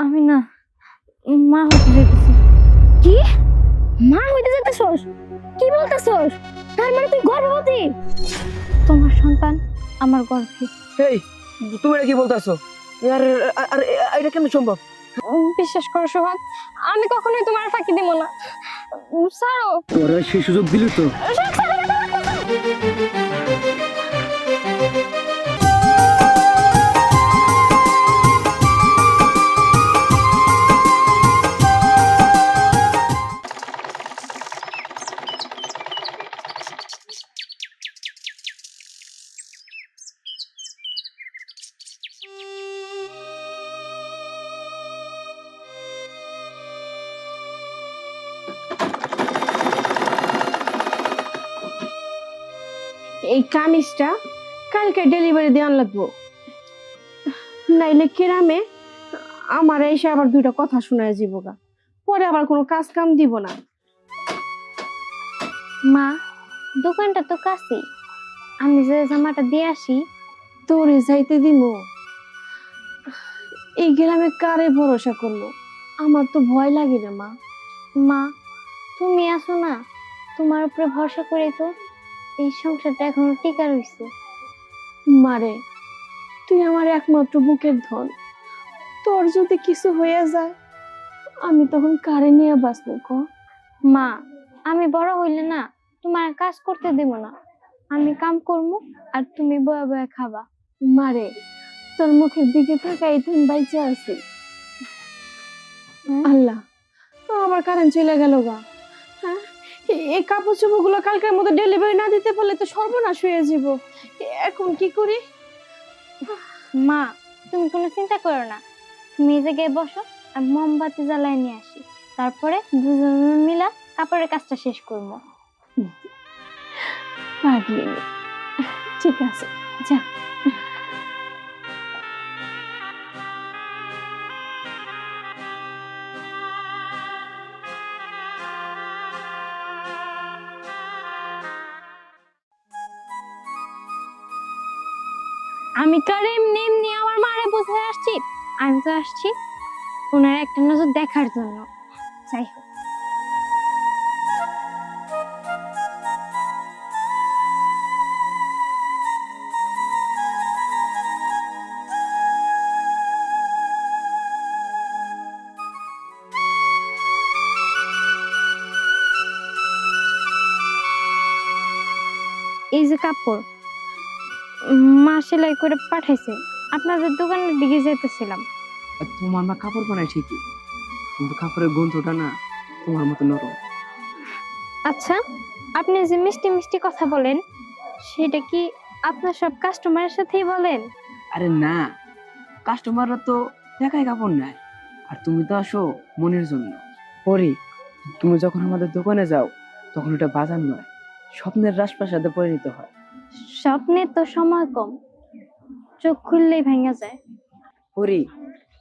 আমি না মা হতে যেতেছি কি? মা হইতে যেতেছস কি বলতেছস? তার মানে তুই গর্ভবতী? তোমার সন্তান আমার গর্ভে। এই তুমি এটা কি বলতেছো? আর আর- এটা কেমন সম্ভব? উম, বিশ্বাস করো সোহাগ আমি কখনোই তোমার ফাঁকি দিব না। উম, ছাড়ো। তোরা সেই সুযোগ দিলি তো। এই কামিজটা কালকে ডেলিভারি দেওয়ান লাগবো। নাইলে কেরামে আমার এসে আবার দুইটা কথা শোনায় যাব গা। পরে আবার কোনো কাজ কাম দিব না। মা দোকানটা তো কাছেই আমি যে জামাটা দিয়ে আসি তোরে যাইতে দিব এই গ্রামে কারে ভরসা করল আমার তো ভয় লাগে রে মা। মা তুমি আসো না। তোমার উপরে ভরসা করে তো এই সংসারটা এখনও টিকা রইছে। মারে তুই আমার একমাত্র বুকের ধন। তোর যদি কিছু হয়ে যায় আমি তখন কারে নিয়ে বাঁচবো ক মা আমি বড় হইলে না তোমার কাজ করতে দেব না। আমি কাম করব আর তুমি বয়ে বয়ে খাবা। মারে তোর মুখের দিকে তাকাই তুমি বাইচে আছি? আল্লাহ আমার কারেন্ট চলে গেল গা। এই কাপড় চোপড়গুলো কালকের মধ্যে ডেলিভারি না দিতে পারলে তো সর্বনাশ হয়ে যাব। এখন কি করি? মা, তুমি কোনো চিন্তা করো না। তুমি এই জায়গায় বসো আর মোমবাতি জ্বালায় নিয়ে আসি। তারপরে দুজনে মিলা কাপড়ের কাজটা শেষ করব। ঠিক আছে, যা। আমি আর এমনি এমনি আমার মারে বুঝে আসছি। আমি তো আসছি ওনার একটা নজর দেখার জন্য। যাই হোক। এই যে কাপড় মা সেলাই করে পাঠাইছে। আপনাদের দোকানের দিকে যেতেছিলাম তোমার মা কাপড় বানায় ঠিকই কিন্তু কাপড়ের গন্ধটা না তোমার মতো নরম। আচ্ছা আপনি যে মিষ্টি মিষ্টি কথা বলেন সেটা কি আপনার সব কাস্টমারের সাথেই বলেন? আরে না কাস্টমাররা তো দেখায় কাপড় নেয় আর তুমি তো আসো মনের জন্য। পরি তুমি যখন আমাদের দোকানে যাও তখন ওটা বাজার নয় স্বপ্নের রাজপ্রাসাদে পরিণত হয়। স্বপ্নে তো সময় কম। চোখ খুললেই ভেঙে যায়। পরি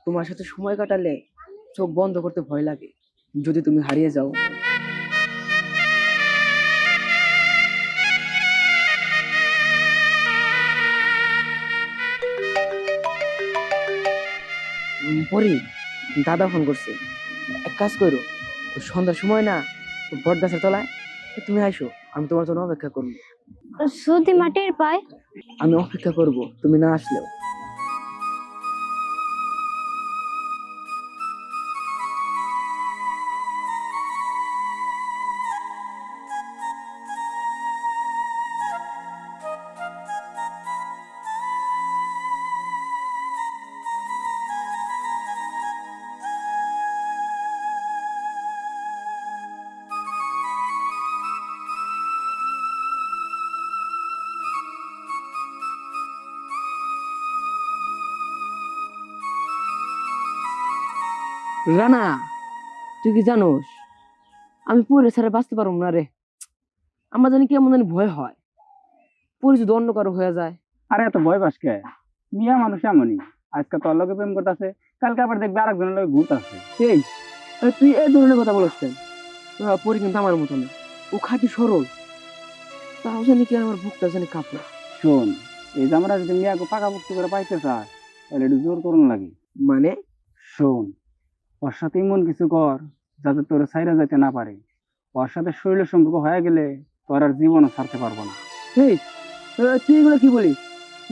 তোমার সাথে সময় কাটালে চোখ বন্ধ করতে ভয় লাগে। যদি তুমি হারিয়ে যাও। পরি দাদা ফোন করছে। এক কাজ করো, সন্ধ্যার সময় না বট গাছের তলায়, তুমি আইসো, আমি তোমার জন্য অপেক্ষা করব। যদি মাটির পায়। আমি অপেক্ষা করব তুমি না আসলেও। রানা তুই কি জানোস? আমি পরে ছাড়া বাঁচতে পারব না রে। আমার জানি কেমন জানি ভয় হয়। পরে যদি অন্য কারও হয়ে যায়। আরে এত ভয় পাস কে? মিয়া মানুষ এমনই। আজকে তোর লগে প্রেম করতেছে কালকে আবার দেখবে আরেকজনের লগে ঘুরতে আছে। এই তুই এই ধরনের কথা বলছ কেন? পরি কিন্তু আমার মতো না। ও খাঁটি সরল। তাও জানি কি আমার বুকটা জানি কাঁপে। শোন এই যে আমরা যদি মিয়াকে পাকা মুক্তি করে পাইতে চায় তাহলে একটু জোর করুন লাগে। মানে? শোন ওর সাথে এমন কিছু কর যাতে তোর সাইরা যাইতে না পারে। ওর সাথে শরীরের সম্পর্ক হয়ে গেলে তোর আর জীবনও ছাড়তে পারব না। এই তুই এগুলো কি বলিস?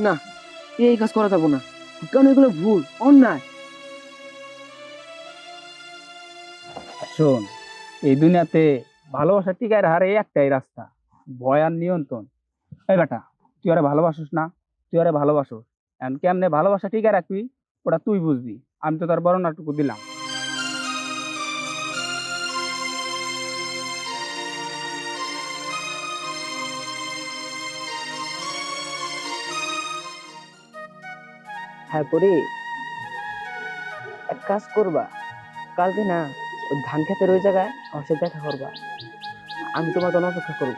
না এই কাজ করা যাব না। কারণ এগুলো ভুল অন্যায়। শোন এই দুনিয়াতে ভালোবাসা টিকায় রাখার এই একটাই রাস্তা ভয় আর নিয়ন্ত্রণ। এই বেটা তুই আরে ভালোবাসিস না? তুই আরে ভালোবাসোস। এখন কেমনে ভালোবাসা টিকায় রাখবি ওটা তুই বুঝবি। আমি তো তার বর্ণনাটুকু দিলাম। হ্যাঁ পরে। এক কাজ করবা, কালকে না ধান খেতের ওই জায়গায় আমার সাথে দেখা করবা। আমি তোমার জন্য অপেক্ষা করব।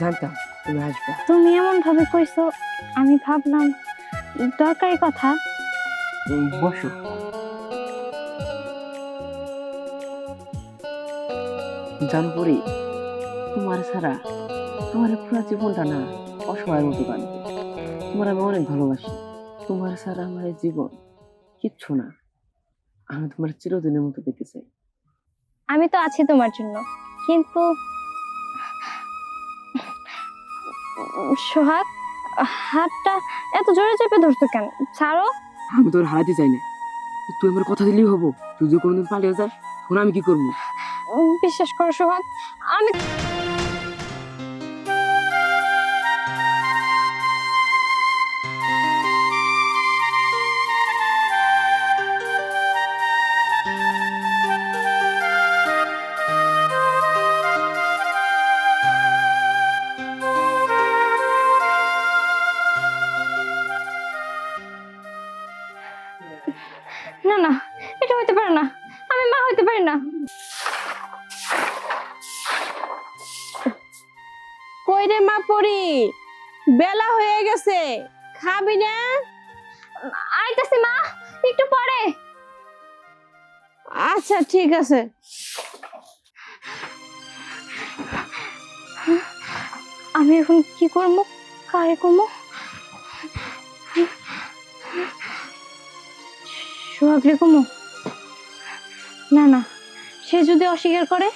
জানতাম তুমি আসবা। তুমি এমন ভাবে কইছো আমি ভাবলাম দরকারি কথা। বসো। জানো পরি তোমার ছাড়া আমার পুরো জীবনটা না অসময়ের মতো কাটবে। তোমার আমি অনেক ভালোবাসি। তোমার ছাড়া আমার জীবন কিচ্ছু না। আমি তোমার চিরদিনের মতো পেতে চাই। আমি তো আছি তোমার জন্য কিন্তু সোহাগ হাতটা এত জোরে চেপে ধরছো কেন? ছাড়ো। আমি তোর হারাতে চাই না। তুই আমার কথা দিলেই হব। তুই যদি কোনোদিন পালিয়ে যাস তখন আমি কি করব? বিশ্বাস কর সোহাগ আমি না না এটা হইতে পারে না। আমি মা হইতে পারি না। কই রে মা পরি? বেলা হয়ে গেছে। খাবি না? আইতাছি মা একটু পরে। আচ্ছা ঠিক আছে। আমি এখন কি করব? কারে করব? সোহাগরে কমো না না সে যদি অস্বীকার করে?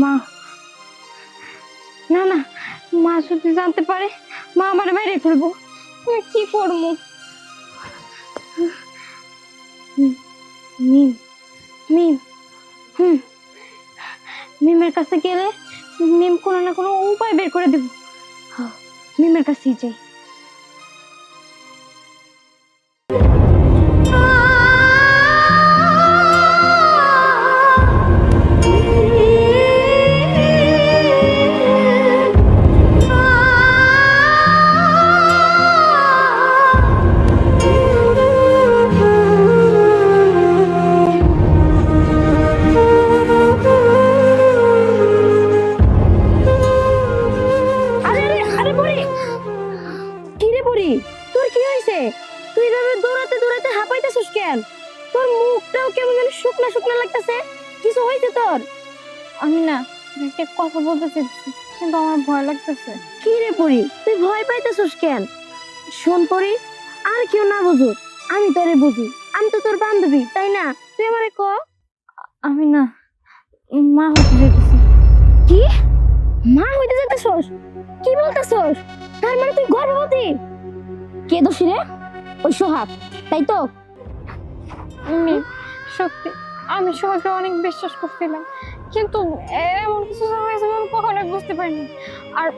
মা না না মা যদি জানতে পারে মা আমার মেরে ফেলব। কি করব? মিম মিম হুম মিমের কাছে গেলে মিম কোনো না কোনো উপায় বের করে দেব। হ্যাঁ, মিমের কাছেই যাই। লাগতেছে কি রে পড়ি তুই ভয় পাইতেছিস কেন? শোন পড়ি আর কেউ না বুঝুক আমি তোরে বুঝি। আমি তো তোর বান্ধবী তাই না? তুই আমারে ক? আমি না মা হতে যেতেছি কি? মা হইতে যেতেছস কি বলতেছস? তার মানে তুই গর্ভবতী? কে দোষী রে? ওই সোহাগ তাই তো? সত্যি আমি সোহাগকে অনেক বিশ্বাস করছিলাম। কিন্তু এমন কিছু হয়েছে আমি কখনোই বুঝতে পারিনি। আর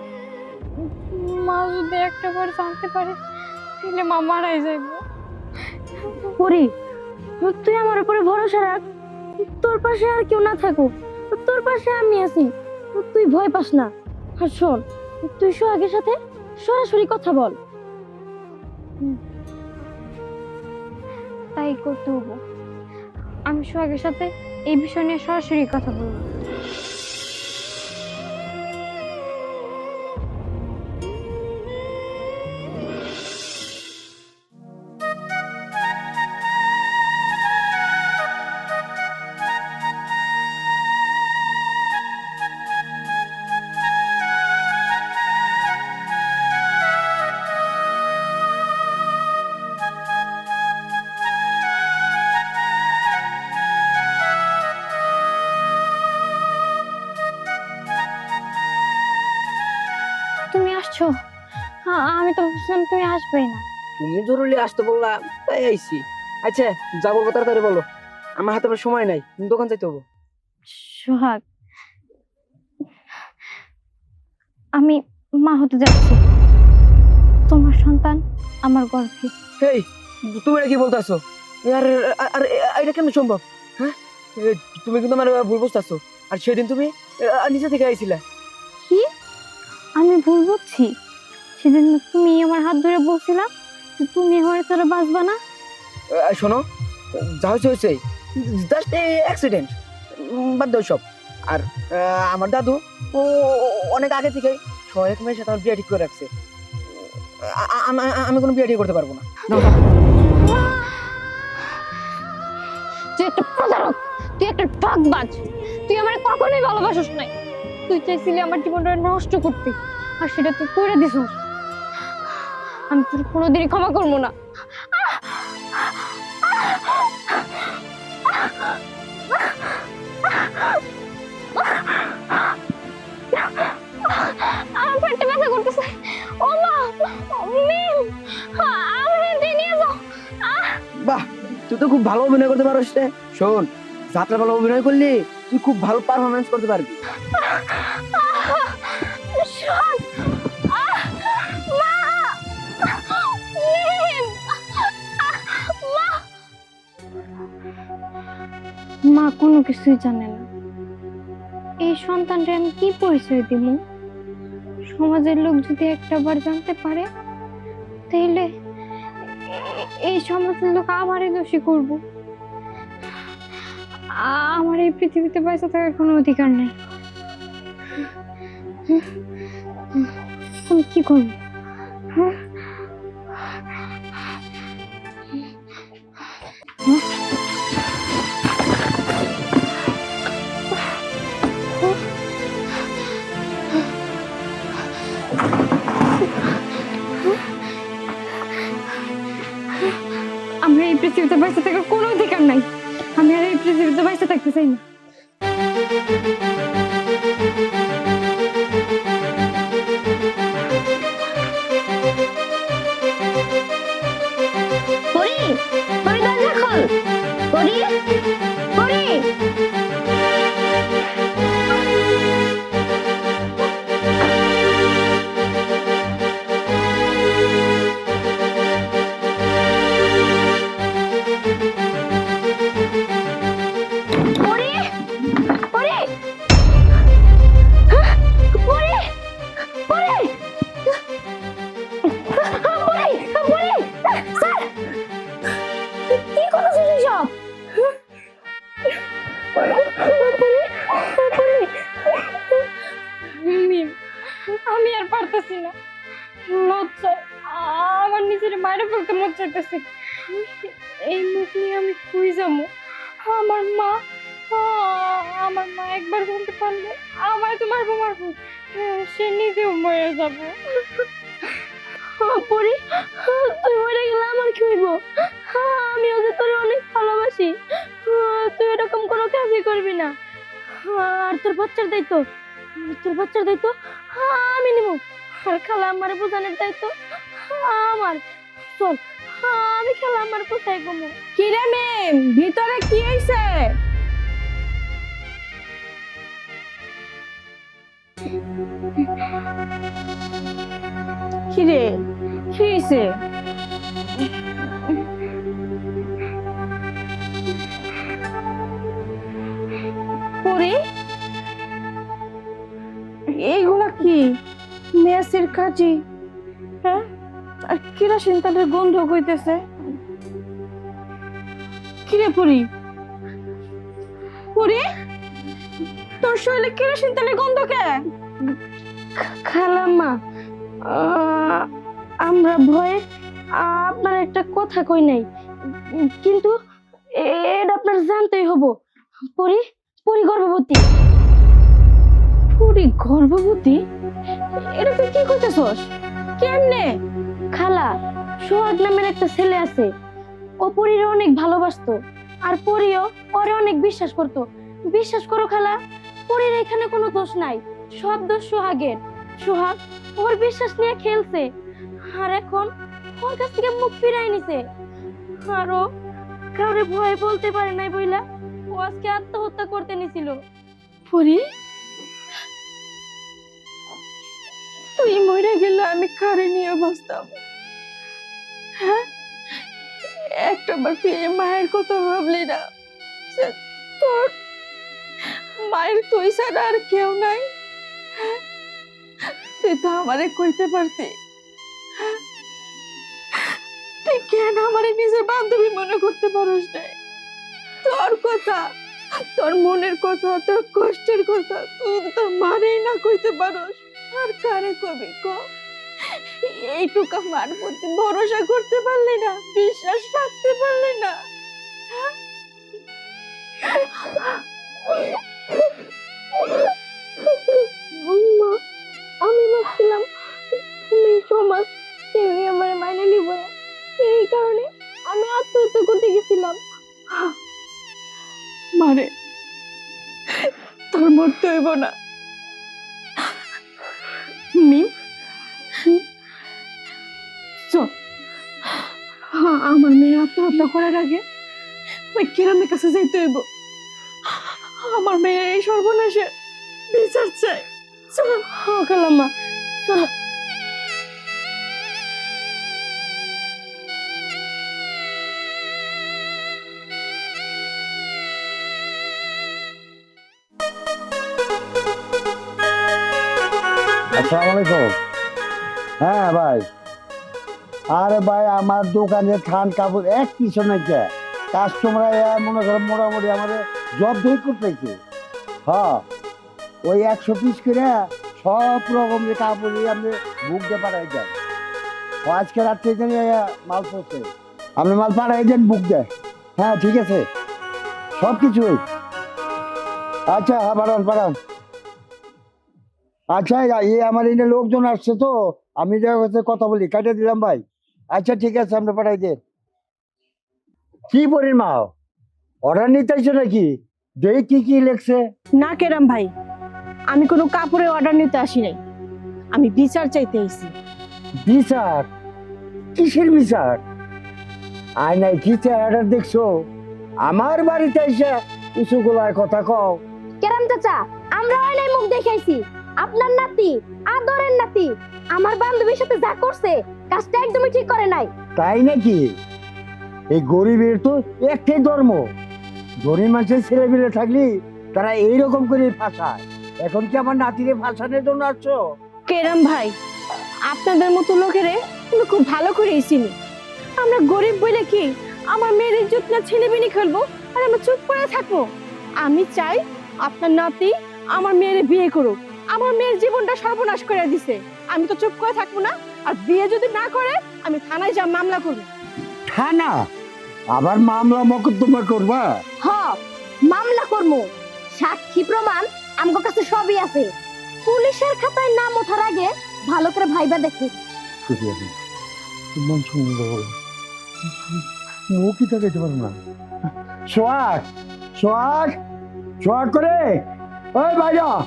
মা যদি একটা বার জানতে পারে তাহলে মা মারাই যাইব। পরি তুই আমার উপরে ভরসা রাখ। তোর পাশে আর কেউ না থাকুক। তোর পাশে আমি আছি। তুই ভয় পাস না। আর শোন তুই সোহাগের সাথে সরাসরি কথা বল। তাই করতে হব। আমি সোহাগের সাথে এই বিষয় নিয়ে সরাসরি কথা বলব। আসছো? আমি তো ভাবছিলাম তুমি আসবেই না। তুমি জরুরি আসতে বললা তাই আইছি। আচ্ছা যা বলব তাড়াতাড়ি বলো। আমার হাতে সময় নাই দোকান যাইতে হব। সোহাগ আমি মা হতে যাচ্ছি। তোমার সন্তান আমার গর্ভে। এই তুমি এটা কি বলতেছো? আর আর এটা কেমন সম্ভব? হ্যাঁ? তুমি কিন্তু আমার ভুল বুঝতেছো। আর সেদিন তুমি নিচে থেকে আইছিলা। আমি ভুল বুঝছি? সেদিন তুমি আমার হাত ধরে বলছিলাম যে তুমি আমার ছাড়া বাঁচবা না? শোনো যা হয়েছে হয়েছে। জাস্ট অ্যাক্সিডেন্ট বাদ দাও সব। আর আমার দাদু ও অনেক আগে থেকে ছয় এক মেয়ের সাথে আমার বিয়ে ঠিক করে রাখছে। আমি কোনো বিয়ে ঠিক করতে পারব না। তুই একটা প্রতারক তুই একটা ঠকবাজ তুই আমার কখনোই ভালোবাসিস নাই। তুই চাইছিলি আমার জীবনটা নষ্ট করতে, আর সেটা তুই করে দিছিস আমি তোর কোনোদিনই ক্ষমা করব না। বাহ, তুই তো খুব ভালো অভিনয় করতে পারোস শোন যাত্রা ভালো অভিনয় করলি তুই খুব ভালো পারফরমেন্স করতে পারবি। মা! কোনো কিছুই জানে না। এই সন্তানটা আমি কি পরিচয় দিব? সমাজের লোক যদি একটা বার জানতে পারে তাহলে এই সমাজের লোক আমারই দোষী করব। আমার এই পৃথিবীতে বেঁচে থাকার কোনো অধিকার নেই কি করব? আমার এই পৃথিবীতে বেঁচে থাকার কোনো অধিকার নাই আমি আর এই পৃথিবীতে বেঁচে থাকতে চাই না আমি নিব। আর খালা আমার বোঝানোর দায়িত্ব আমার। চল, আমি খালা আমার কোথায় কমু কি রে মেয়ে ভিতরে কি হইছে? কিরে কি হইছে? পরে? কি? কাঠের কাজী? হ্যাঁ? আর কেরাসিন তেলের গন্ধ কইতেছে? কিরে পুরি? পুরি? তোর শরীরে কেরাসিন তেলের গন্ধ কে? খালাম্মা আহ, আমরা ভয়ে আপনার একটা কথা কই নাই। কিন্তু এটা আপনার জানতেই হব। পরি? পরি গর্ভবতী। পরি গর্ভবতী? এটা তুই কি করতেছস? কেমনে? খালা, সোহাগ নামের একটা ছেলে আছে। ও পরীর অনেক ভালোবাসতো, আর পরিও ওরে অনেক বিশ্বাস করতো। বিশ্বাস করো খালা, পরীর এখানে কোনো দোষ নাই, সব দোষ সোহাগের। সোহাগ ওর বিশ্বাস নিয়ে খেলছে, আর এখন ওর কাছ থেকে মুখ ফিরাই নিছে। আরও কাউরে ভয় বলতে পারে নাই বইলা, ও আজকে আত্মহত্যা করতে নিছিল। পরি? তুই মরে গেলে আমি কারে নিয়ে বাঁচতাম? হ্যাঁ? একটা বার মায়ের কথা ভাবলি না? তোর মায়ের তুই ছাড়া আর কেউ নাই? হ্যাঁ? তুই তো আমারে কইতে পারতি। হ্যাঁ? তুই কেন আমারে নিজের বান্ধবী মনে করতে পারস না তোর কথা, তোর মনের কথা, তোর কষ্টের কথা তুই তো মানেই না কইতে পারস। আর কারে কবি কো এইটুকু আমার প্রতি ভরসা করতে পারলি না বিশ্বাস কাছে যাইতে হইব আমার মেয়ের এই সর্বনাশের বিচার চাই চল আসসালামু আলাইকুম। হ্যাঁ ভাই। আরে ভাই, আমার দোকানে থান কাপড় এক কিছু নাই কে? কাস্টমার মনে করেন মোটামুটি আমাদের জব দই করতেছে। হ্যাঁ ওই একশো পিস করে সব রকমের কাপড় আপনি বুক দিয়ে পাঠাই ও আজকে রাত্রে এখানে মাল পড়ছে। আপনি মাল পাঠাই দেন বুক দেয়। হ্যাঁ ঠিক আছে। সব কিছুই আচ্ছা হ্যাঁ পাঠান পাঠান। আচ্ছা এই আমার এখানে লোকজন আসছে তো, আমি কথা বলি। কাটে দিলাম ভাই। আচ্ছা ঠিক আছে আমরা পাঠাই দেন। কি পরিমা? অর্ডার নিতে আইছো নাকি? দেই কি কি লেখছে? না কেরাম ভাই আমি কোনো কাপড়ের অর্ডার নিতে আসি নাই। আমি বিচার চাইতে এসেছি বিচার? কিসের বিচার? আয় নাই কি অর্ডার দেখছ? আমার বাড়িতে এসে উঁচু গোলায় কথা কও। কেরাম চাচা আমরা ওই নাই মুখ দেখাইছি। আপনার নাতি আদরের নাতি আমার বান্ধবীর সাথে যা করছে কাজটা একদমই ঠিক করে নাই। তাই নাকি? এই গরিবের তো একটাই ধর্ম। গরিব মানুষের ছেলে মিলে থাকলি তারা এইরকম করে ফাঁসায়। এখন কি আমার নাতিরে ফাঁসানোর জন্য আসছো? কেরাম ভাই আপনাদের মতো লোকেরে আমি খুব ভালো করেই চিনি। আমরা গরিব বলে কি আমার মেয়ের ইজ্জত না ছেলে বেনি খেলব? আর আমরা চুপ করে থাকব? আমি চাই আপনার নাতি আমার মেয়ের বিয়ে করুক। আমার মেয়ের জীবনটা সর্বনাশ করে দিছে। আমি তো চুপ করে থাকব না। আর বিয়ে যদি না করে আমি থানায় যা মামলা করব। থানা? আবার মামলা মকদ্দমা করবা? হ মামলা করমু। সাক্ষী প্রমাণ আমগো কাছে সবই আছে। পুলিশের খাতায় নাম ওঠার আগে ভালো করে ভাইবা দেখি। মন সুন্দর মুখই তাকাইতে পারো না? সোয়াগ সোয়াগ সোয়াগ করে। ওই ভাইয়া।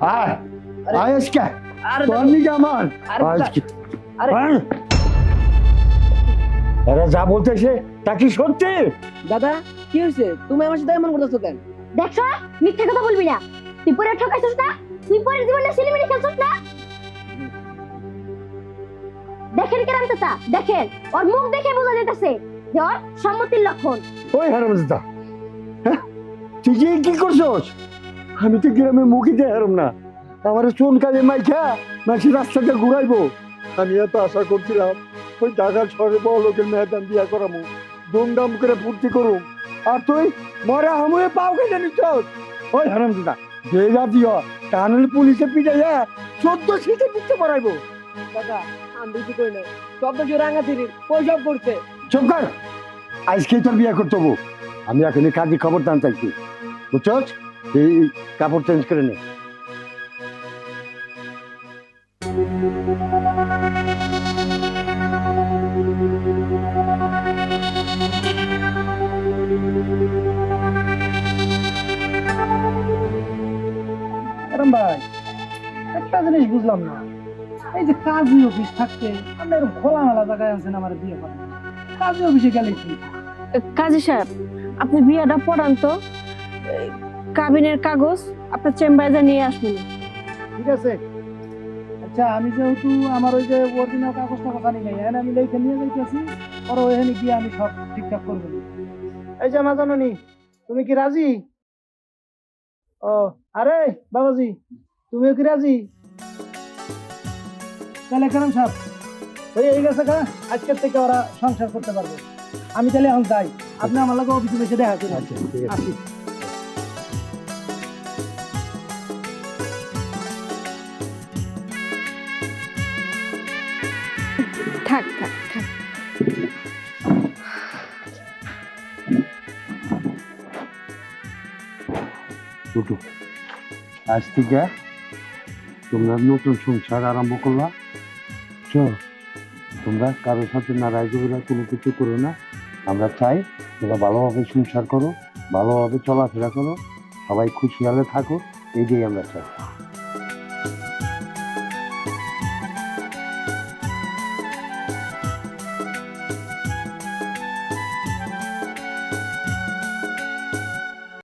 আয় আয় আজকে। আরে তোর নিকে আমার। আরে আজকে। আরে-। এরা যা বলতেছে তা কি সত্যি? দাদা কি হয়েছে? তুমি আমার সাথে এমন করতেছো কেন? দেখছ? মিথ্যা কথা বলবি না। তুই পরে ঠকাইছিস না? তুই পরে জীবনে সিনেমিনি খেলছিস না? দেখেন কেরাম চাচা দেখেন। ওর মুখ দেখে বোঝা যাইতেছে যে ওর সম্মতির লক্ষণ। ওই হারামজাদা হ্যাঁ? তুই কি কি করছস? আমি তো গ্রামে মুখই দিয়ে হারাম না। আমার চুন কালে মাইখা মাসি রাস্তাতে ঘুরাইবো। আমি এত আশা করছিলাম ওই ঢাকার শহরে বড় লোকের মেয়েদান বিয়া করামু। দুমদাম করে ফুর্তি করুম। আর তুই মরে আমুয়ে পাও কেটে নিচ্ছ ওই হারাম দাদা যে যা দিও টানেল পুলিশে পিটাইয়া চোদ্দ সিটে দিতে পারাইবো। দাদা আমি কিছু কই নাই? সব তো রাঙা তিরির ওই সব করছে। চুপ কর। আজকেই তোর বিয়ে করতে আমি এখন কাজে খবর দান চাইছি। বুঝছস? এই কাপড় চেঞ্জ করে নে। কাজী অফিস থাকতে আপনি এরকম খোলামেলা জায়গায় আছেন আমার বিয়ে করেন। কাজী অফিসে গেলে কি? কাজী সাহেব আপনি বিয়াটা পড়ান তো? কাবিনের কাগজ আপনার চেম্বারে নিয়ে আসবেন। ঠিক আছে। আচ্ছা আমি যেহেতু আমার ওই যে অরিজিনাল কাগজটা কথা নেই এখানে আমি লেখে নিয়ে যাইতেছি পরে ওইখানে গিয়ে আমি সব ঠিকঠাক করব এই যে মা জাননি তুমি কি রাজি? ও আরে বাবাজি তুমিও কি রাজি? তাহলে কেরম সাহেব ওই এই গেছে কা আজকের থেকে ওরা সংসার করতে পারবে। আমি তাহলে এখন যাই। আপনি আমার লাগে অফিসে বসে দেখা করুন আচ্ছা ঠিক আছে। আসি। থাক থাক থাক। আজ থেকে তোমরা নতুন সংসার আরম্ভ করলা চল তোমরা কারোর সাথে নারাজ বেড়া কোনো কিছু করো না। আমরা চাই তোমরা ভালোভাবে সংসার করো, ভালোভাবে চলাফেরা করো, সবাই খুশি হলে থাকো এই এইটাই আমরা চাই।